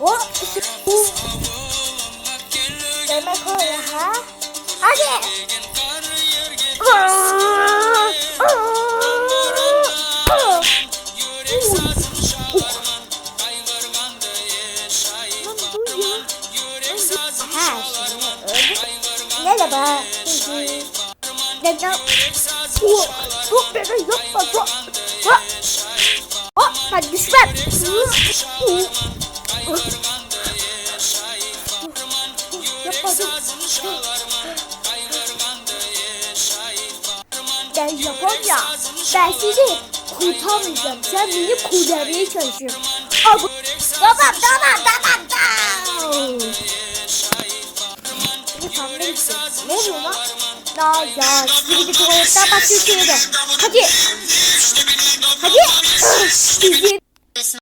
O. Bu. Demek öyle ha? Hadi. Merhaba. Neden? Oh, çok beni yapma. Çok. Ha. Oh, ben Japonya. Ben sizi kurtarmayacağım. Sen beni kurtarmaya çalışıyorsun. Tamam tamam tamam tamam. Bu tam ne işte? Ne oluyor lan? Ya ya sizi bir tuvaletten başlıyor şöyle. Hadi. Hadi.